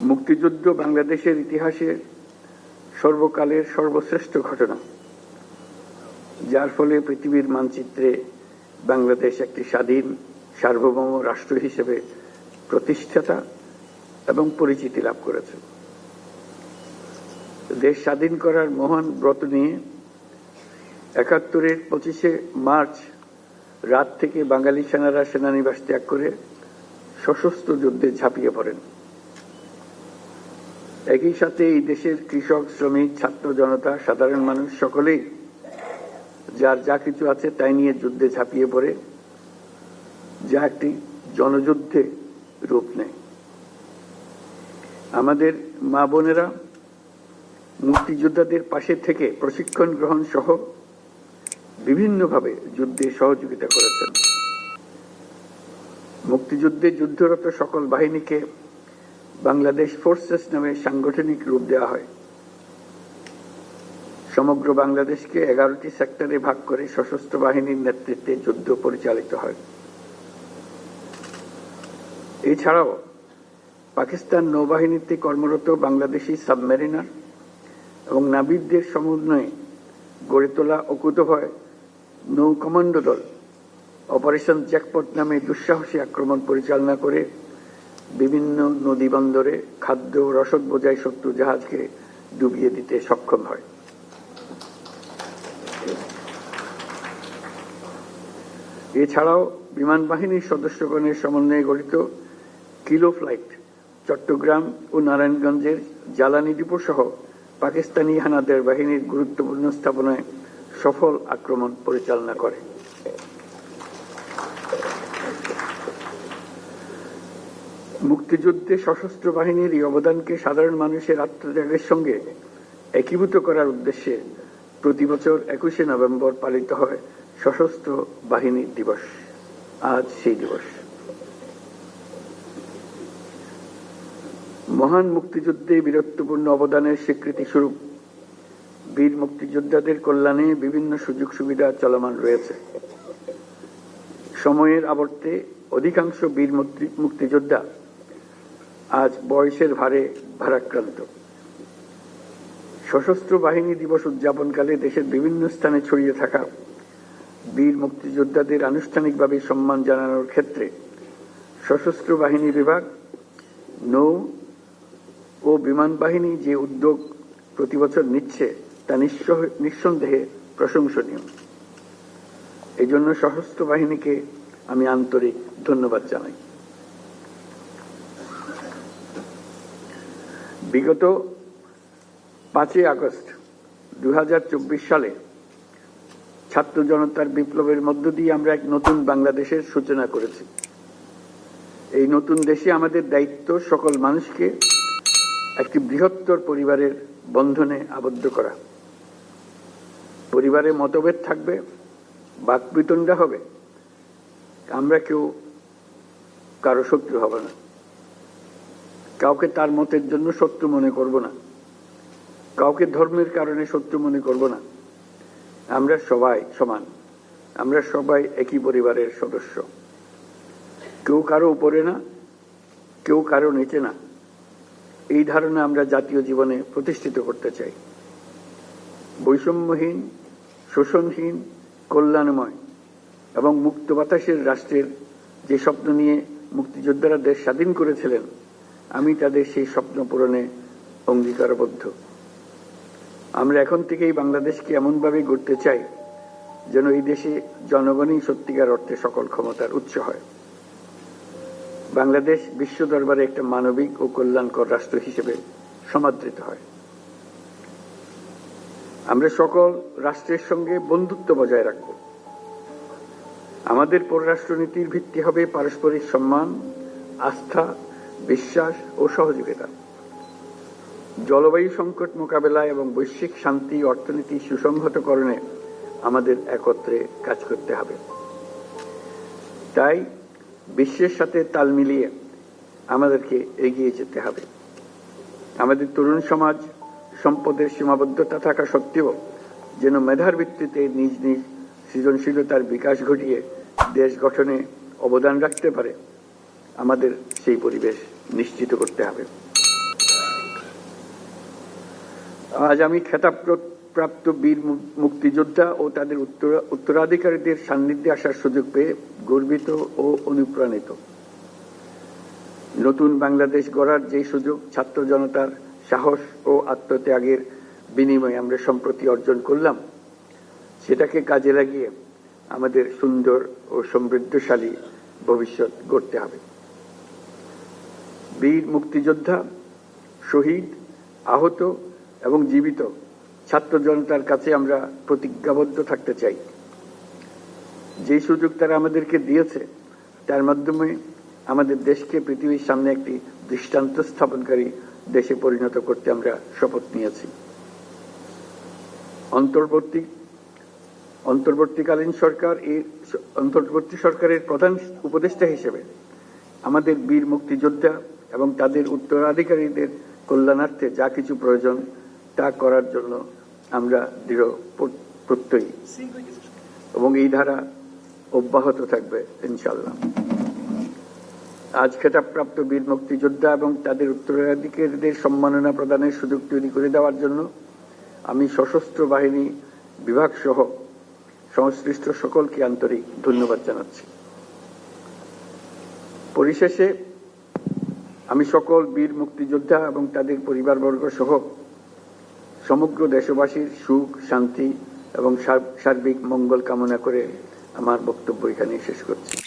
মুক্তিযুদ্ধ বাংলাদেশের ইতিহাসে সর্বকালের সর্বশ্রেষ্ঠ ঘটনা, যার ফলে পৃথিবীর মানচিত্রে বাংলাদেশ একটি স্বাধীন, সার্বভৌম রাষ্ট্র হিসেবে প্রতিষ্ঠাতা এবং পরিচিতি লাভ করেছে। দেশ স্বাধীন করার মহান ব্রত নিয়ে একাত্তরের পঁচিশে মার্চ রাত থেকে বাঙালি সেনারা সেনানিবাস ত্যাগ করে সশস্ত্র যুদ্ধে ঝাঁপিয়ে পড়েন। একই সাথে এই দেশের কৃষক, শ্রমিক, ছাত্র জনতা, সাধারণ মানুষ সকলেই যার যা কিছু আছে তাই নিয়ে যুদ্ধে ঝাঁপিয়ে পড়ে, যা একটি জনযুদ্ধে রূপ নেয়। আমাদের মা বোনেরা, মুক্তিযোদ্ধাদের পাশে থেকে প্রশিক্ষণ গ্রহণ সহ বিভিন্নভাবে যুদ্ধে সহযোগিতা করেছেন। মুক্তিযুদ্ধে যুদ্ধরত সকল বাহিনীকে বাংলাদেশ ফোর্সেস নামে সাংগঠনিক রূপ দেওয়া হয়। সমগ্র বাংলাদেশকে এগারোটি সেক্টরে ভাগ করে সশস্ত্র বাহিনীর নেতৃত্বে যুদ্ধ পরিচালিত হয়। এছাড়াও পাকিস্তান নৌবাহিনীতে কর্মরত বাংলাদেশি সাবমেরিনার এবং নাবিকদের সমন্বয়ে গড়ে তোলা অকুতভয় নৌ কমান্ডো দল অপারেশন জ্যাকপট নামে দুঃসাহসী আক্রমণ পরিচালনা করে বিভিন্ন নদী বন্দরে খাদ্য ও রসদ বোঝাই শত্রু জাহাজকে ডুবিয়ে দিতে সক্ষম হয়। এছাড়াও বিমান বাহিনীর সদস্যগণের সমন্বয়ে গঠিত কিলো ফ্লাইট চট্টগ্রাম ও নারায়ণগঞ্জের জ্বালানি ডিপো সহ পাকিস্তানি হানাদের বাহিনীর গুরুত্বপূর্ণ স্থাপনায় সফল আক্রমণ পরিচালনা করে। মুক্তিযুদ্ধে সশস্ত্র বাহিনীর এই অবদানকে সাধারণ মানুষের আত্মত্যাগের সঙ্গে একীভূত করার উদ্দেশ্যে প্রতি বছর একুশে নভেম্বর পালিত হয় সশস্ত্র বাহিনী দিবস। আজ সেই দিবস। মহান মুক্তিযুদ্ধে বীরত্বপূর্ণ অবদানের স্বীকৃতি স্বরূপ বীর মুক্তিযোদ্ধাদের কল্যাণে বিভিন্ন সুযোগ সুবিধা চলমান রয়েছে। সময়ের আবর্তে অধিকাংশ বীর মুক্তিযোদ্ধা আজ বয়সের ভারে ভারাক্রান্ত। সশস্ত্র বাহিনী দিবস উদযাপনকালে দেশের বিভিন্ন স্থানে ছড়িয়ে থাকা বীর মুক্তিযোদ্ধাদের আনুষ্ঠানিকভাবে সম্মান জানানোর ক্ষেত্রে সশস্ত্র বাহিনী বিভাগ, নৌ ও বিমান বাহিনী যে উদ্যোগ প্রতি বছর নিচ্ছে তা নিঃসন্দেহে প্রশংসনীয়। এই জন্য সশস্ত্র বাহিনীকে আমি আন্তরিক ধন্যবাদ জানাই। বিগত পাঁচই আগস্ট দু হাজার চব্বিশ সালে ছাত্র জনতার বিপ্লবের মধ্য দিয়ে আমরা এক নতুন বাংলাদেশের সূচনা করেছি। এই নতুন দেশে আমাদের দায়িত্ব সকল মানুষকে একটি বৃহত্তর পরিবারের বন্ধনে আবদ্ধ করা। পরিবারে মতভেদ থাকবে, বাকবিতণ্ডা হবে। আমরা কেউ কারও শত্রু হব না। কাউকে তার মতের জন্য শত্রু মনে করব না। কাউকে ধর্মের কারণে শত্রু মনে করব না। আমরা সবাই সমান। আমরা সবাই একই পরিবারের সদস্য। কেউ কারও উপরে না, কেউ কারও নিচে না। এই ধারণা আমরা জাতীয় জীবনে প্রতিষ্ঠিত করতে চাই। বৈষম্যহীন, শোষণহীন, কল্যাণময় এবং মুক্ত বাতাসের রাষ্ট্রের যে স্বপ্ন নিয়ে মুক্তিযোদ্ধারা দেশ স্বাধীন করেছিলেন আমি তাদের সেই স্বপ্ন পূরণে অঙ্গীকারবদ্ধ। আমরা এখন থেকেই বাংলাদেশকে এমনভাবে গড়তে চাই, যেন এই দেশে জনগণই সত্যিকার অর্থে সকল ক্ষমতার উৎস হয়। বাংলাদেশ বিশ্ব দরবারে একটা মানবিক ও কল্যাণকর রাষ্ট্র হিসেবে সমাদৃত হয়। আমরা সকল রাষ্ট্রের সঙ্গে বন্ধুত্ব বজায় রাখব। আমাদের পররাষ্ট্রনীতির ভিত্তি হবে পারস্পরিক সম্মান, আস্থা বিশ্বাস ও সহযোগিতা। জলবায়ু সংকট মোকাবেলা এবং বৈশ্বিক শান্তি অর্থনীতি সুসংহতকরণে আমাদের একত্রে কাজ করতে হবে। তাই বিশ্বের সাথে তাল মিলিয়ে আমাদেরকে এগিয়ে যেতে হবে। আমাদের তরুণ সমাজ সম্পদের সীমাবদ্ধতা থাকা সত্ত্বেও যেন মেধার ভিত্তিতে নিজ নিজ সৃজনশীলতার বিকাশ ঘটিয়ে দেশ গঠনে অবদান রাখতে পারে আমাদের সেই পরিবেশ নিশ্চিত করতে হবে। আজ আমি খেতাবপ্রাপ্ত বীর মুক্তিযোদ্ধা ও তাদের উত্তরাধিকারীদের সান্নিধ্যে আসার সুযোগ পেয়ে গর্বিত ও অনুপ্রাণিত। নতুন বাংলাদেশ গড়ার যে সুযোগ, ছাত্র জনতার সাহস ও আত্মত্যাগের বিনিময়ে আমরা সম্প্রতি অর্জন করলাম, সেটাকে কাজে লাগিয়ে আমাদের সুন্দর ও সমৃদ্ধশালী ভবিষ্যৎ গড়তে হবে। বীর মুক্তিযোদ্ধা, শহীদ, আহত এবং জীবিত ছাত্র জনতার কাছে আমরা প্রতিজ্ঞাবদ্ধ থাকতে চাই। যে সুযোগ তারা আমাদেরকে দিয়েছে, তার মাধ্যমে আমাদের দেশকে, পৃথিবীর সামনে একটি দৃষ্টান্ত স্থাপনকারী দেশে পরিণত করতে আমরা শপথ নিয়েছি। অন্তর্বর্তী, অন্তর্বর্তীকালীন সরকার এই অন্তর্বর্তী সরকারের প্রধান উপদেষ্টা হিসেবে আমাদের বীর মুক্তিযোদ্ধা এবং তাদের উত্তরাধিকারীদের কল্যাণার্থে যা কিছু প্রয়োজন, তা করার জন্য আমরা দৃঢ় প্র- প্রত্যয়ী। এবং এই ধারা অব্যাহত থাকবে ইনশাল্লাহ আজ খেতাবপ্রাপ্ত বীর মুক্তিযোদ্ধা এবং তাদের উত্তরাধিকারীদের সম্মাননা প্রদানের সুযোগ তৈরি করে দেওয়ার জন্য আমি সশস্ত্র বাহিনী বিভাগ সহ সংশ্লিষ্ট সকলকে আন্তরিক ধন্যবাদ জানাচ্ছি। পরিশেষে আমি সকল বীর মুক্তিযোদ্ধা এবং তাদের পরিবারবর্গ সহ সমগ্র দেশবাসীর সুখ, শান্তি এবং সার- সার্বিক মঙ্গল কামনা করে আমার বক্তব্য এখানে শেষ করছি।